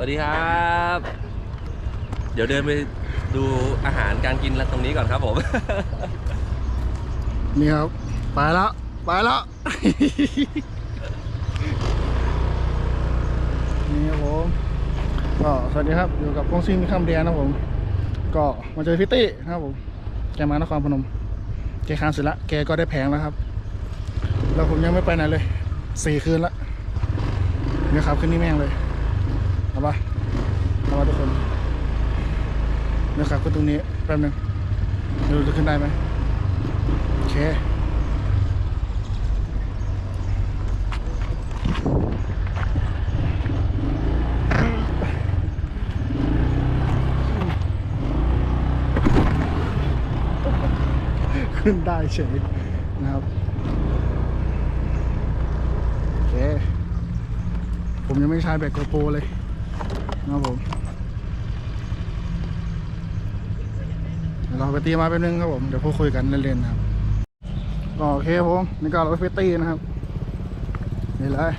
วัสดีครับ เดี๋ยวเดินไปดูอาหารการกินตรงนี้ก่อนครับผม นี่ครับ ไปแล้วไปแล้วนี่ครับผมก็สวัสดีครับอยู่กับกงซิงมีคำเดียนะผม ก็มาเจอพิตตี้นะครับผมแกมานครพนมแกค้านเสร็จละแกก็ได้แผงแล้วครับ แล้วผมยังไม่ไปไหนเลยสี่คืนละเดี๋ยวขับขึ้นนี่แม่งเลย เอาปะเอาปะทุกคนเดี๋ยวขับขึ้นตรงนี้แป๊บนึงไม่รู้จะขึ้นได้ไหมโอเคขึ้นได้เฉยนะครับโอเคผมยังไม่ใช้แบตโกโปรเลย นะครับผมเราไปตีมาเป็นนึงครับผม เดี๋ยวพูดคุยกันเล่นๆนะครับก็โอเคครับผมนี่ก็เราไปตีนะครับ นี่เลย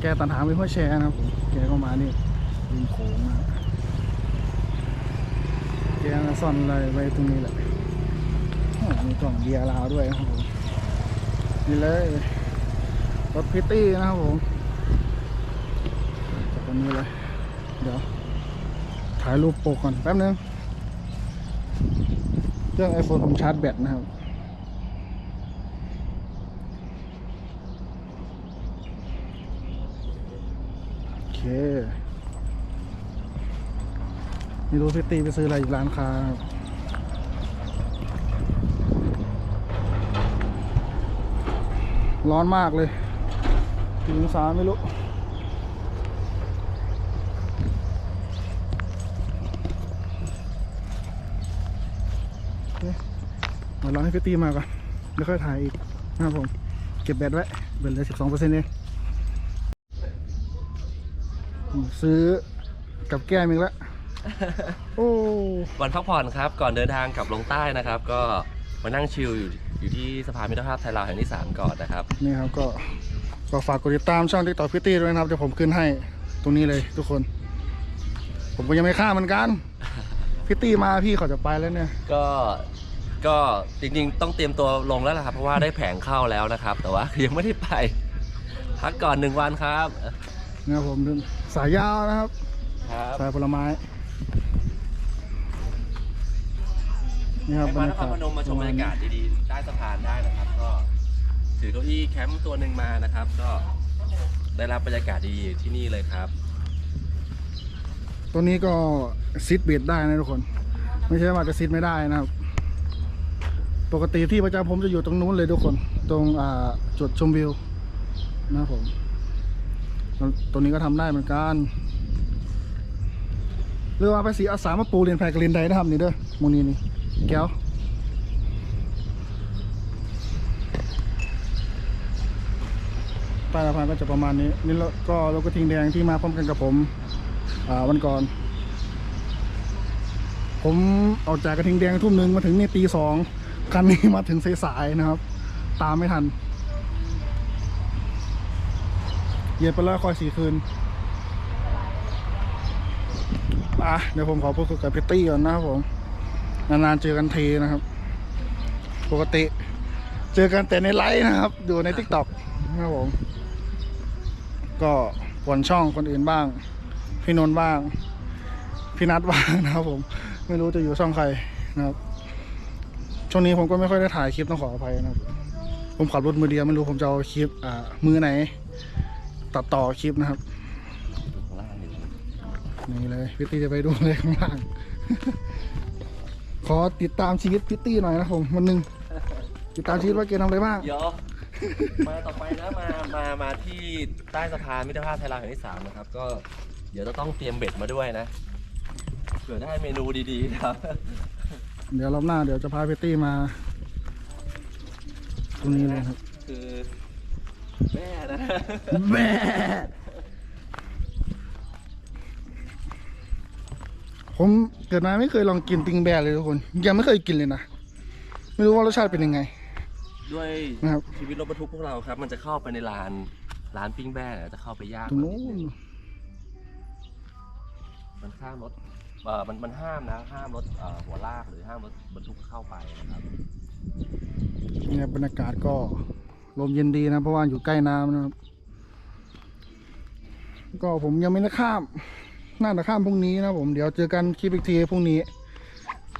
แกตันหาไม่ค่อยแชร์นะครับผมแกก็มานี่ริมโขงนะแกมาซ่อนอะไรไว้ตรงนี้แหละมีกล่องเบียร์ลาวด้วยนะครับผมนี่เลยรถพิตตี้นะครับผม ตรงนี้เลย เดี๋ยว ถ่ายรูปโปกก่อนแป๊บนึงเครื่อง iPhone ผมชาร์จแบตนะครับโอเคนี่รู้พิตี้ไปซื้ออะไรอยู่ร้านค้าร้อนมากเลยกี่องศาไม่รู้ เดี๋ยว รอให้พี่ตีมาก่อนแล้วค่อยถ่ายอีกนะครับผม เก็บแบตไว้เบตเหลือสิบสองเปอร์เซ็นต์เองผมซื้อกับแก้มอีกแล้วโอ้วันพักผ่อนครับ ก่อนเดินทางกลับลงใต้นะครับ ก็มานั่งชิลอยู่อยู่ที่สะพานมิตรภาพไทยลาวแห่งที่ 3 ก่อนนะครับ นี่ครับก็ก็ฝากกดติดตามช่องติ๊กต็อกพี่ตี้ด้วยนะครับ เดี๋ยวผมขึ้นให้ตรงนี้เลยทุกคน ผมก็ยังไม่ฆ่าเหมือนกัน พี่ตี้มาพี่เขาจะไปแล้วเนี่ย ก็ ก็จริงๆ ต้องเตรียมตัวลงแล้วล่ะครับ เพราะว่าได้แผงเข้าแล้วนะครับ แต่ว่ายังไม่ได้ไป พักก่อนหนึ่งวันครับนะครับผมสายยาวนะครับ ครับสายผลไม้นี่ครับให้บรมารยานครกาศพนมมาชมบรรยากาศดีๆใต้สะพานได้นะครับ ก็ถือเก้าอี้แคมป์ตัวหนึ่งมานะครับ ก็ได้รับบรรยากาศดีๆที่นี่เลยครับ ตัวนี้ก็ซิดเบียดได้นะทุกคน ไม่ใช่ว่าจะซิดไม่ได้นะครับ ปกติที่ประจำผมจะอยู่ตรงนู้นเลยทุกคน ตรงอ่าจุดชมวิวนะครับผม ตรงนี้ก็ทำได้เหมือนกันหรือว่าไปสีอาสามาปูเรียนแพรกบเรียนใดนะครับนี่เด้อมองนี้นี่แก้วใต้สะพานก็จะประมาณนี้ นี่แล้วก็โลกกระทิงแดงที่มาพร้อมกันกับผมอ่าวันก่อน ผมออกจากกระทิงแดงทุ่มหนึ่งมาถึงนี่ตีสอง คันนี้มาถึงสายๆนะครับ ตามไม่ทันเยียบไปแล้วคอยสี่คืนอะเดี๋ยวผมขอพูดคุยกับพิตตี้ก่อนนะครับผม นานๆเจอกันทีนะครับ ปกติ เจอกันแต่ในไลฟ์นะครับ ดูในทิกตอกนะครับผม ก็ผวนช่องคนอื่นบ้าง พี่นนท์บ้าง พี่นัทบ้างนะครับผม ไม่รู้จะอยู่ช่องใครนะครับ ช่วงนี้ผมก็ไม่ค่อยได้ถ่ายคลิปต้องขออภัยนะครับผมขับรถมือเดียวไม่รู้ผมจะเอาคลิปอ่ามือไหน ตัดต่อคลิปนะครับนี่เลยพิตตี้จะไปดูเลยข้างล่าง ขอติดตามชีวิตพิตตี้หน่อยนะผมวันหนึ่งติดตามชีวิตว่าเกทำอะไรบ้างเดี๋ยวมาต่อไปนะมามามาที่ใต้สะพานมิตรภาพไทยลาวแห่งที่สามนะครับ ก็เดี๋ยวจะต้องเตรียมเบ็ดมาด้วยนะเผื่อได้เมนูดีๆนะครับ เดี๋ยวรอบหน้าเดี๋ยวจะพาพิตตี้มา ตรงนี้เลยครับ คือแม่นะแม่ผมเกิดมาไม่เคยลองกินติงแบร์เลยทุกคน ยังไม่เคยกินเลยนะ ไม่รู้ว่ารสชาติเป็นยังไง ด้วยนะครับชีวิตรถบรรทุกพวกเราครับ มันจะเข้าไปในร้านร้านปิ้งแบ้จะเข้าไปยากตรงนู้นมันข้ามรถ เอ่อมันมันห้ามนะ ห้ามรถเอ่อหัวลากหรือห้ามรถบรรทุกเข้าไปนะครับเนี่ยบรรยากาศก็ลมเย็นดีนะ เพราะว่าอยู่ใกล้น้ำนะครับ ก็ผมยังไม่ได้ข้าม น่าจะข้ามพรุ่งนี้นะผมเดี๋ยวเจอกันคลิปอีกทีพรุ่งนี้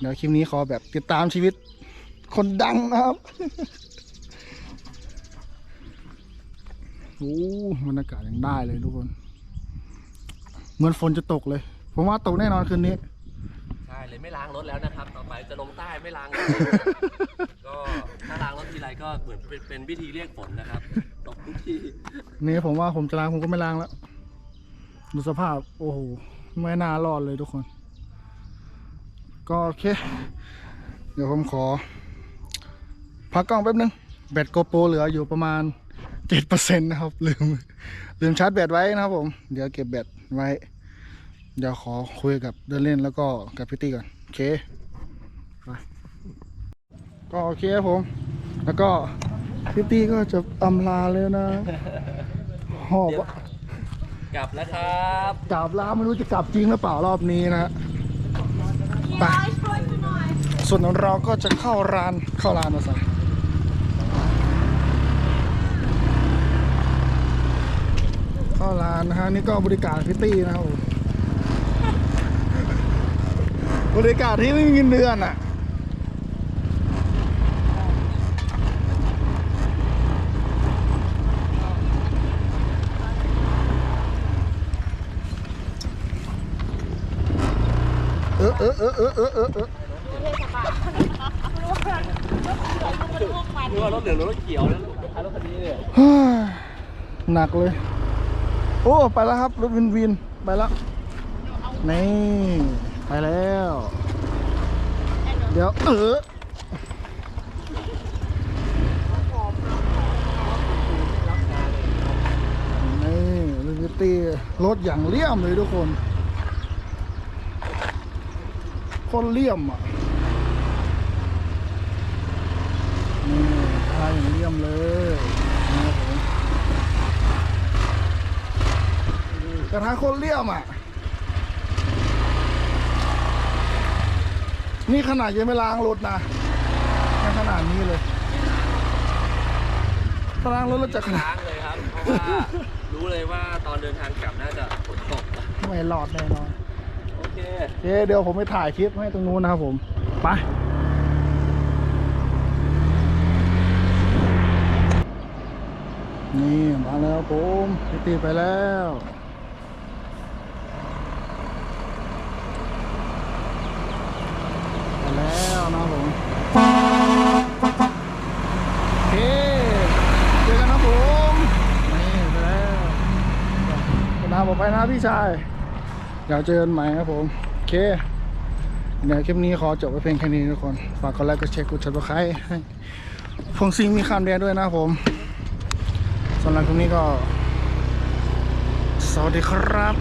เดี๋ยวคลิปนี้ขอแบบติดตามชีวิต คนดังนะครับ โอ้บรรยากาศยังได้เลยทุกคน เหมือนฝนจะตกเลย ผมว่าตกแน่นอนคืนนี้ ใช่เลยไม่ล้างรถแล้วนะครับ ต่อไปจะลงใต้ไม่ล้างรถก็ถ้าล้างรถทีไรก็เหมือนเป็นเป็นวิธีเรียกฝนนะครับตกทุกทีนี่ผมว่าผมจะล้างผมก็ไม่ล้างแล้ว ดูสภาพโอ้โหไม่น่ารอดเลยทุกคน ก็โอเค เดี๋ยวผมขอ พักกล้องแป๊บนึง แบตโกโปรเหลืออยู่ประมาณเจ็ดเปอร์เซ็นต์นะครับ ลืม ลืมชาร์จแบตไว้นะครับผม เดี๋ยวเก็บแบตไว้ เดี๋ยวขอคุยกับเดินเล่นแล้วก็กับพี่ตี้ก่อนโอเคไปก็โอเคครับผม แล้วก็พี่ตี้ก็จะอำลาเลยนะหอบอะกลับแล้วครับกลับลาไม่รู้จะกลับจริงหรือเปล่ารอบนี้นะฮะไปส่วนของเราก็จะเข้าร้านเข้าร้านมาสัเข้าร้านนะฮะนี่ก็บริการพิตตี้นะครับผม บริการที่ไม่มีเงินเดือนอะเออเออเออเออเออเออเออนึกว่ารถเหลืองหรือรถเขียวนะลูกรถคันนี้เนี่ยหนักเลย โอ้ ไปแล้วครับ รถวินวิน ไปแล้วนี่ ไปแล้ว เดี๋ยว เออนี่ลิมิตี้รถอย่างเลี่ยมเลยทุกคน คนเลี่ยมอะนี่ทายอย่างเลี่ยมเลยนะครับผมกระทะโคนเลี่ยมอะ นี่ขนาดยังไม่ล้างรถนะยังขนาดนี้เลยถ้าล้างรถแล้วจะขนาล้าดงเลยครับ เพราะว่ารู้เลยว่าตอนเดินทางกลับน่าจะฝนตกไม่รอดแน่นอน โอเคโอเคเดี๋ยวผมไปถ่ายคลิปให้ตรงนู้นนะครับผมไปนี่มาแล้วผมพี่ตีไปแล้ว ไป แล้วนะผมเคเจอกันนะผมนี่ไปแล้วไปนะผมไปนะพี่ชายเดี๋ยวเจอกันใหม่ครับผมโอเคเดี๋ยวคลิปนี้ขอจบไว้เพียงแค่นี้ทุกคนฝากกดไลค์กดแชร์กดชับสไครต์ให้พงซิงมีคำแดงด้วยนะผมสำหรับคลิปนี้ก็ สวัสดีครับ